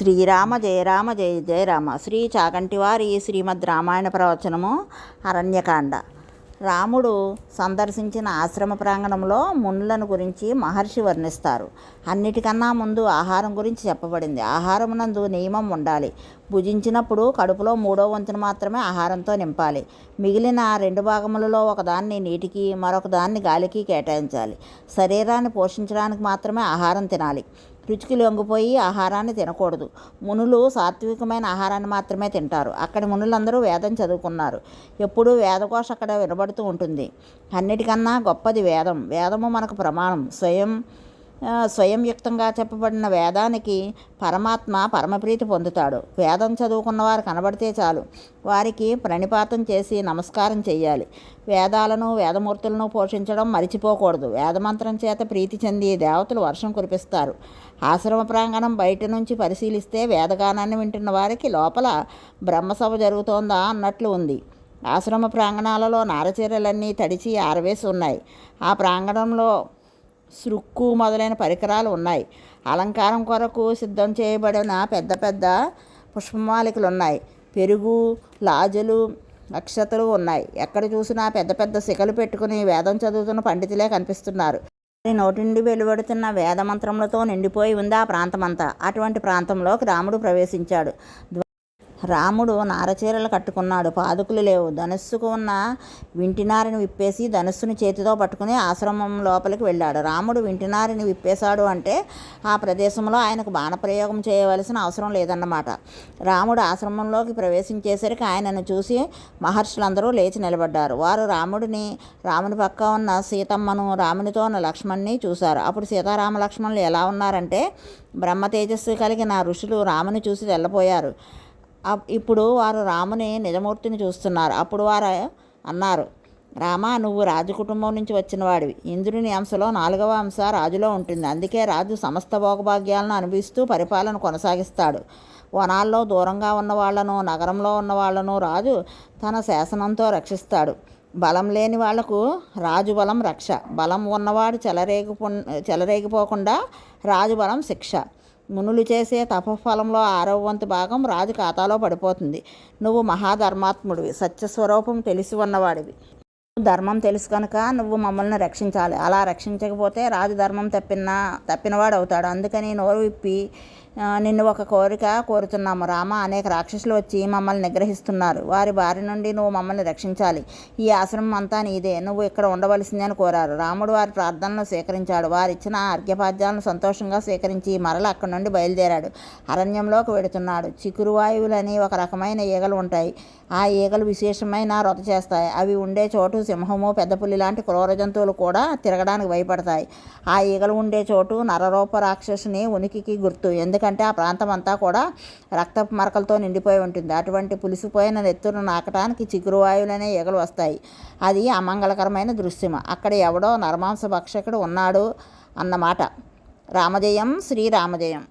శ్రీరామ జయ రామ జయ జయ రామ. శ్రీ చాగంటివారి శ్రీమద్ రామాయణ ప్రవచనము అరణ్యకాండ. రాముడు సందర్శించిన ఆశ్రమ ప్రాంగణంలో మునులను గురించి మహర్షి వర్ణిస్తారు. అన్నిటికన్నా ముందు ఆహారం గురించి చెప్పబడింది. ఆహారమునందు నియమం ఉండాలి. భుజించినప్పుడు కడుపులో మూడో వంతును మాత్రమే ఆహారంతో నింపాలి. మిగిలిన రెండు భాగములలో ఒకదాన్ని నీటికి మరొక దాన్ని గాలికి కేటాయించాలి. శరీరాన్ని పోషించడానికి మాత్రమే ఆహారం తినాలి. రుచికి లొంగిపోయి ఆహారాన్ని తినకూడదు. మునులు సాత్వికమైన ఆహారాన్ని మాత్రమే తింటారు. అక్కడి మునులందరూ వేదం చదువుకున్నారు. ఎప్పుడూ వేదకోశ అక్కడ వినబడుతూ ఉంటుంది. అన్నిటికన్నా గొప్పది వేదం. వేదము మనకు ప్రమాణం. స్వయం స్వయంయుక్తంగా చెప్పబడిన వేదానికి పరమాత్మ పరమప్రీతి పొందుతాడు. వేదం చదువుకున్న వారు కనబడితే చాలు. వారికి ప్రణిపాతం చేసి నమస్కారం చేయాలి వేదాలను వేదమూర్తులను పోషించడం మరిచిపోకూడదు. వేదమంత్రం చేత ప్రీతి చెంది దేవతలు వర్షం కురిపిస్తారు. ఆశ్రమ ప్రాంగణం బయట నుంచి పరిశీలిస్తే వేదగానాన్ని వింటున్న వారికి లోపల బ్రహ్మసభ జరుగుతోందా అన్నట్లు ఉంది. ఆశ్రమ ప్రాంగణాలలో నారచీరలన్నీ తడిచి ఆరవేసి ఉన్నాయి. ఆ ప్రాంగణంలో సృక్కు మొదలైన పరికరాలు ఉన్నాయి. అలంకారం కొరకు సిద్ధం చేయబడిన పెద్ద పెద్ద పుష్పమాలికలు ఉన్నాయి పెరుగు లాజులు అక్షతలు ఉన్నాయి. ఎక్కడ చూసినా పెద్ద పెద్ద శిఖలు పెట్టుకుని వేదం చదువుతున్న పండితులే కనిపిస్తున్నారు. వారి నోటి నుండి వెలువడుతున్న వేద మంత్రములతో నిండిపోయి ఉంది ఆ ప్రాంతమంతా. అటువంటి ప్రాంతంలోకి రాముడు ప్రవేశించాడు. రాముడు నారచీరలు కట్టుకున్నాడు. పాదుకులు లేవు. ధనుస్సుకు ఉన్న వింటినారిని విప్పేసి ధనుస్సుని చేతితో పట్టుకుని ఆశ్రమం లోపలికి వెళ్ళాడు. రాముడు వింటినారిని విప్పేశాడు అంటే ఆ ప్రదేశంలో ఆయనకు బాణప్రయోగం చేయవలసిన అవసరం లేదన్నమాట. రాముడు ఆశ్రమంలోకి ప్రవేశించేసరికి ఆయనను చూసి మహర్షులందరూ లేచి నిలబడ్డారు. వారు రాముడిని రాముని పక్క ఉన్న సీతమ్మను రామునితో ఉన్న లక్ష్మణ్ణి చూశారు. అప్పుడు సీతారామ లక్ష్మణులు ఎలా ఉన్నారంటే బ్రహ్మ తేజస్సు కలిగిన ఋషులు రాముని చూసి వెళ్ళిపోయారు ఇప్పుడు వారు రాముని నిజమూర్తిని చూస్తున్నారు. అప్పుడు వారు అన్నారు రామ నువ్వు రాజు కుటుంబం నుంచి వచ్చిన వాడివి ఇంద్రుని అంశలో నాలుగవ అంశ రాజులో ఉంటుంది. అందుకే రాజు సమస్త భోగభాగ్యాలను అనుభవిస్తూ పరిపాలన కొనసాగిస్తాడు. వనాల్లో దూరంగా ఉన్నవాళ్ళను నగరంలో ఉన్న వాళ్ళను రాజు తన శాసనంతో రక్షిస్తాడు. బలం లేని వాళ్ళకు రాజు బలం రక్ష. బలం ఉన్నవాడు చెలరేగిపో చెలరేగిపోకుండా రాజు బలం శిక్ష. మునులు చేసే తపఫలంలో ఆరవ వంతు భాగం రాజు ఖాతాలో పడిపోతుంది. నువ్వు మహాధర్మాత్ముడివి. సత్యస్వరూపం తెలిసి ఉన్నవాడివి. ధర్మం తెలుసు కనుక నువ్వు మమ్మల్ని రక్షించాలి. అలా రక్షించకపోతే రాజు ధర్మం తప్పిన తప్పినవాడు అవుతాడు అందుకని నోరు విప్పి నిన్ను ఒక కోరిక కోరుతున్నాము రామ. అనేక రాక్షసులు వచ్చి మమ్మల్ని నిగ్రహిస్తున్నారు. వారి బారి నుండి నువ్వు మమ్మల్ని రక్షించాలి. ఈ ఆశ్రమం అంతా నీదే. నువ్వు ఇక్కడ ఉండవలసిందే అని కోరారు. రాముడు వారి ప్రార్థనలు స్వీకరించాడు. వారిచ్చిన అర్ఘ్యపాద్యాలను సంతోషంగా స్వీకరించి మరల అక్కడి నుండి బయలుదేరాడు. అరణ్యంలోకి వెడుతున్నాడు. చికురువాయువులని ఒక రకమైన ఈగలు ఉంటాయి. ఆ ఈగలు విశేషమైన రొత చేస్తాయి. అవి ఉండే చోటు సింహము పెద్ద పులి లాంటి క్రూర జంతువులు కూడా తిరగడానికి భయపడతాయి. ఆ ఈగలు ఉండే చోటు నరరూప రాక్షసుని ఉనికికి గుర్తు. ఎందుకంటే ఆ ప్రాంతం అంతా కూడా రక్తపు మరకలతో నిండిపోయి ఉంటుంది. అటువంటి పులిసిపోయిన నెత్తును నాకటానికి చిగురు ఎగలు ఈగలు వస్తాయి. అది అమంగళకరమైన దృశ్యం అక్కడ ఎవడో నరమాంస భక్షకుడు ఉన్నాడు అన్నమాట. రామజయం శ్రీరామజయం.